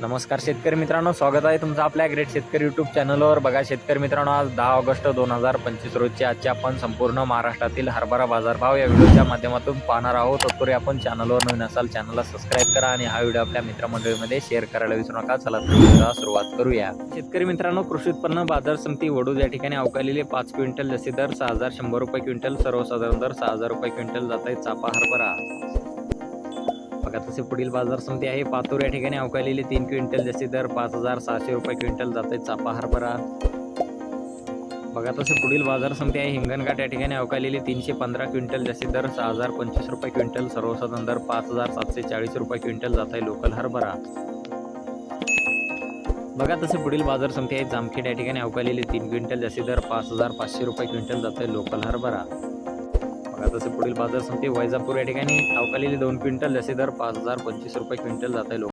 नमस्कार शेतकरी मित्रांनो स्वागत आहे तुमचं आपल्या ग्रेट शेतकरी यूट्यूब चॅनलवर बघा शेतकरी मित्रांनो आज दहा ऑगस्ट दोन हजार पंचवीस रोजचे आजचे आपण संपूर्ण महाराष्ट्रातील हरभरा बाजारभाव या व्हिडिओच्या माध्यमातून पाहणार आहोत. तत्पूर्वी आपण चॅनलवर नवीन असाल चॅनलला सबस्क्राईब करा आणि हा व्हिडिओ आपल्या मित्रमंडळीमध्ये शेअर करायला विसरू नका. चला तर सुरुवात करूया. शेतकरी मित्रांनो कृषी उत्पन्न बाजार समिती वडूज या ठिकाणी अवकालेले पाच क्विंटल जसे दर सहा हजार शंभर रुपये क्विंटल सर्वसाधारण दर सहा हजार रुपये क्विंटल जात आहे चापा हरभरा. बघा तसे पुढील बाजार समिती आहे. पातूर या ठिकाणी अवकालेले तीन क्विंटल जास्ती दर पाच हजार सहाशे रुपये क्विंटल जाते चापा हरभरा बघा तसे पुढील बाजार समिती आहे. हिंगणघाट या ठिकाणी अवकालेले तीनशे पंधरा क्विंटल जसे दर सहा हजार पंचवीस रुपये क्विंटल सर्वसाधारण दर पाच हजार सातशे चाळीस रुपये क्विंटल जात आहे लोकल हरभरा बघा तसे पुढील बाजार समिती आहे. जामखेड या ठिकाणी अवकालेले तीन क्विंटल जसे दर पाच हजार पाचशे रुपये क्विंटल जात आहे लोकल हरभरा तसे पुढील बाजार समिती वैजापूर या ठिकाणी अवकालेले दोन क्विंटल जसे दर पाच हजार पंचवीस रुपये क्विंटल जात आहे.